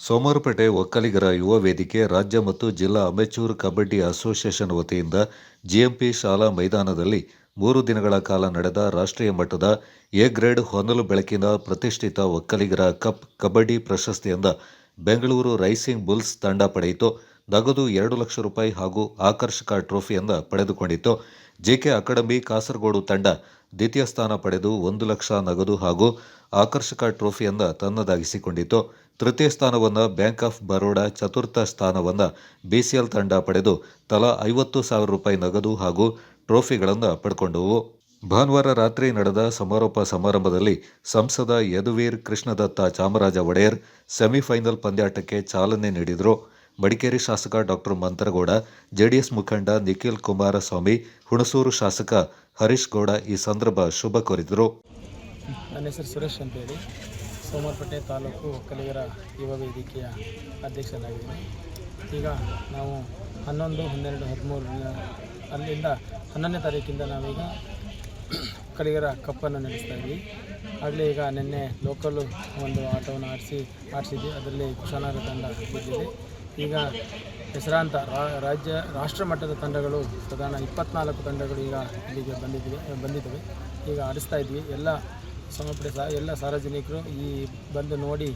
ಸೋಮವಾರಪೇಟೆ ಒಕ್ಕಲಿಗರ ಯುವ ವೇದಿಕೆ ರಾಜ್ಯ ಮತ್ತು ಜಿಲ್ಲಾ ಅಮೆಚೂರ್ ಕಬಡ್ಡಿ ಅಸೋಸಿಯೇಷನ್ ವತಿಯಿಂದ ಜಿಎಂಪಿ ಶಾಲಾ ಮೈದಾನದಲ್ಲಿ ಮೂರು ದಿನಗಳ ಕಾಲ ನಡೆದ ರಾಷ್ಟ್ರೀಯ ಮಟ್ಟದ ಎ ಗ್ರೇಡ್ ಹೊನಲು ಬೆಳಕಿನ ಪ್ರತಿಷ್ಠಿತ ಒಕ್ಕಲಿಗರ ಕಪ್ ಕಬಡ್ಡಿ ಪ್ರಶಸ್ತಿಯಿಂದ ಬೆಂಗಳೂರು ರೈಸಿಂಗ್ ಬುಲ್ಸ್ ತಂಡ ಪಡೆಯಿತು. ನಗದು ಎರಡು ಲಕ್ಷ ರೂಪಾಯಿ ಹಾಗೂ ಆಕರ್ಷಕ ಟ್ರೋಫಿಯಿಂದ ಪಡೆದುಕೊಂಡಿತ್ತು. ಜೆಕೆ ಅಕಾಡೆಮಿ ಕಾಸರಗೋಡು ತಂಡ ದ್ವಿತೀಯ ಸ್ಥಾನ ಪಡೆದು ಒಂದು ಲಕ್ಷ ನಗದು ಹಾಗೂ ಆಕರ್ಷಕ ಟ್ರೋಫಿಯಿಂದ ತನ್ನದಾಗಿಸಿಕೊಂಡಿತು ತೃತೀಯ ಸ್ಥಾನವನ್ನು ಬ್ಯಾಂಕ್ ಆಫ್ ಬರೋಡಾ ಚತುರ್ಥ ಸ್ಥಾನವನ್ನು ಬಿಸಿಎಲ್ ತಂಡ ಪಡೆದು ತಲಾ ಐವತ್ತು ಸಾವಿರ ರೂಪಾಯಿ ನಗದು ಹಾಗೂ ಟ್ರೋಫಿಗಳನ್ನು ಪಡ್ಕೊಂಡವು. ಭಾನುವಾರ ರಾತ್ರಿ ನಡೆದ ಸಮಾರೋಪ ಸಮಾರಂಭದಲ್ಲಿ ಸಂಸದ ಯದುವೀರ್ ಕೃಷ್ಣದತ್ತ ಚಾಮರಾಜ ಒಡೆಯರ್ ಸೆಮಿಫೈನಲ್ ಪಂದ್ಯಾಟಕ್ಕೆ ಚಾಲನೆ ನೀಡಿದರು. ಮಡಿಕೇರಿ ಶಾಸಕ ಡಾಕ್ಟರ್ ಮಂತ್ರಗೌಡ, ಜೆಡಿಎಸ್ ಮುಖಂಡ ನಿಖಿಲ್ ಕುಮಾರಸ್ವಾಮಿ, ಹುಣಸೂರು ಶಾಸಕ ಹರೀಶ್ ಗೌಡ ಈ ಸಂದರ್ಭ ಶುಭ ಕೋರಿದರು. ಸೋಮವಾರಪೇಟೆ ತಾಲೂಕು ಕಲಿಗರ ಯುವ ವೇದಿಕೆಯ ಅಧ್ಯಕ್ಷನಾಗಿದ್ದೀನಿ ಈಗ ನಾವು ಹನ್ನೊಂದು, ಹನ್ನೆರಡು ಹದಿಮೂರು ಅಲ್ಲಿಂದ ಹನ್ನೊಂದನೇ ತಾರೀಕಿಂದ ನಾವೀಗ ಕಲಿಗರ ಕಪ್ಪನ್ನು ನಡೆಸ್ತಾ ಇದ್ವಿ. ಆಗಲೇ ಈಗ ನಿನ್ನೆ ಲೋಕಲ್ಲು ಒಂದು ಆಟವನ್ನು ಆಡಿಸಿ, ಆಡಿಸಿದ್ವಿ. ಅದರಲ್ಲಿ ಕುಶಾನಗರ ತಂಡ ಗೆದ್ದಿದೆ. ಈಗ ಹೆಸರಾಂತ ರಾಜ್ಯ, ರಾಷ್ಟ್ರ ಮಟ್ಟದ ತಂಡಗಳು, ಪ್ರಧಾನ ಇಪ್ಪತ್ನಾಲ್ಕು ತಂಡಗಳು ಈಗ ಇಲ್ಲಿಗೆ ಬಂದಿದ್ವಿ, ಬಂದಿದ್ದಾವೆ. ಈಗ ಆಡಿಸ್ತಾ ಇದ್ವಿ. ಎಲ್ಲ ಸಮರ್ಪಣೆ ಸಹ ಎಲ್ಲ ಸಾರ್ವಜನಿಕರು ಈ ಬಂದು ನೋಡಿ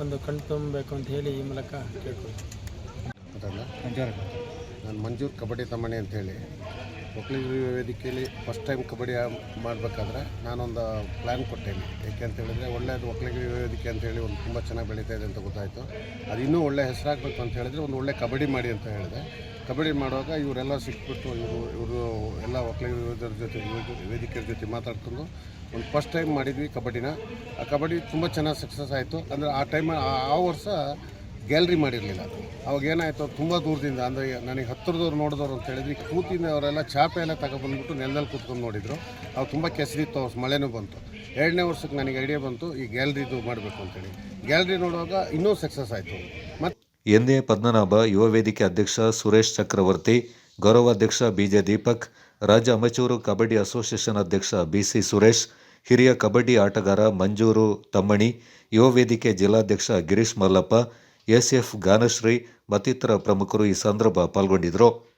ಒಂದು ಕಣ್ ತುಂಬಬೇಕು ಅಂತ ಹೇಳಿ ಈ ಮೂಲಕ ಕೇಳ್ಕೊಳ್ತೀನಿ ನಾನು ಮಂಜೂರ್ ಕಬಡ್ಡಿ ತಮ್ಮಣಿ ಅಂತೇಳಿ ಒಕ್ಕಲಿಗರ ವೇದಿಕೆಯಲ್ಲಿ ಫಸ್ಟ್ ಟೈಮ್ ಕಬಡ್ಡಿ ಮಾಡಬೇಕಾದ್ರೆ ನಾನೊಂದು ಪ್ಲ್ಯಾನ್ ಕೊಟ್ಟೇನೆ. ಏಕೆ ಅಂತ ಹೇಳಿದ್ರೆ ಒಳ್ಳೆಯದು ಒಕ್ಕಲಿಗರ ವೇದಿಕೆ ಅಂತೇಳಿ ಒಂದು ತುಂಬ ಚೆನ್ನಾಗಿ ಬೆಳೀತಾ ಇದೆ ಅಂತ ಗೊತ್ತಾಯಿತು. ಅದು ಇನ್ನೂ ಒಳ್ಳೆ ಹೆಸರಾಗಬೇಕು ಅಂತ ಹೇಳಿದರೆ ಒಂದು ಒಳ್ಳೆ ಕಬಡ್ಡಿ ಮಾಡಿ ಅಂತ ಹೇಳಿದೆ. ಕಬಡ್ಡಿ ಮಾಡುವಾಗ ಇವರೆಲ್ಲ ಸಿಕ್ಬಿಟ್ಟು ಇವರು ಇವರು ಎಲ್ಲ ಒಕ್ಕಲಿಗರ ಜೊತೆ ವೇದಿಕೆಯ ಜೊತೆ ಮಾತಾಡ್ಕೊಂಡು ಒಂದು ಫಸ್ಟ್ ಟೈಮ್ ಮಾಡಿದ್ವಿ ಕಬಡ್ಡಿನ. ಆ ಕಬಡ್ಡಿ ತುಂಬ ಚೆನ್ನಾಗಿ ಸಕ್ಸಸ್ ಆಯಿತು. ಅಂದರೆ ಆ ಟೈಮ್ ಆ ವರ್ಷ ಗ್ಯಾಲ್ರಿ ಮಾಡಿರಲಿಲ್ಲ. ಅವಾಗ ಏನಾಯಿತು, ತುಂಬ ದೂರದಿಂದ, ಅಂದರೆ ನನಗೆ ಹತ್ತಿರದವ್ರು ನೋಡಿದವ್ರು ಅಂತ ಹೇಳಿದ್ವಿ ಕೂತಿಂದ ಅವರೆಲ್ಲ ಚಾಪೆ ಎಲ್ಲ ತಗೊಬಂದ್ಬಿಟ್ಟು ನೆಲದಲ್ಲಿ ಕೂತ್ಕೊಂಡು ನೋಡಿದರು. ಅವು ತುಂಬ ಕೆಸರಿತ್ತು, ಅವ್ರ ಮಳೆನೂ ಬಂತು. ಎರಡನೇ ವರ್ಷಕ್ಕೆ ನನಗೆ ಐಡಿಯಾ ಬಂತು, ಈ ಗ್ಯಾಲ್ರಿದು ಮಾಡಬೇಕು ಅಂತೇಳಿ. ಗ್ಯಾಲ್ರಿ ನೋಡುವಾಗ ಇನ್ನೂ ಸಕ್ಸಸ್ ಆಯಿತು. ಮತ್ತು ಎಂದೇ ಪದ್ಮನಾಭ ಯುವ ವೇದಿಕೆ ಅಧ್ಯಕ್ಷ ಸುರೇಶ್ ಚಕ್ರವರ್ತಿ ಗೌರವಾಧ್ಯಕ್ಷ ಬಿಜೆ ದೀಪಕ್, ರಾಜ್ಯ ಅಮಚೂರು ಕಬಡ್ಡಿ ಅಸೋಸಿಯೇಷನ್ ಅಧ್ಯಕ್ಷ ಬಿ ಸಿ ಸುರೇಶ್, ಹಿರಿಯ ಕಬಡ್ಡಿ ಆಟಗಾರ ಮಂಜೂರು ತಮ್ಮಣಿ, ಯುವ ವೇದಿಕೆ ಜಿಲ್ಲಾಧ್ಯಕ್ಷ ಗಿರೀಶ್ ಮಲ್ಲಪ್ಪ ಎಸ್ಎಫ್ ಗಾನಶ್ರೀ ಮತ್ತಿತರ ಪ್ರಮುಖರು ಈ ಸಂದರ್ಭ ಪಾಲ್ಗೊಂಡಿದ್ದರು.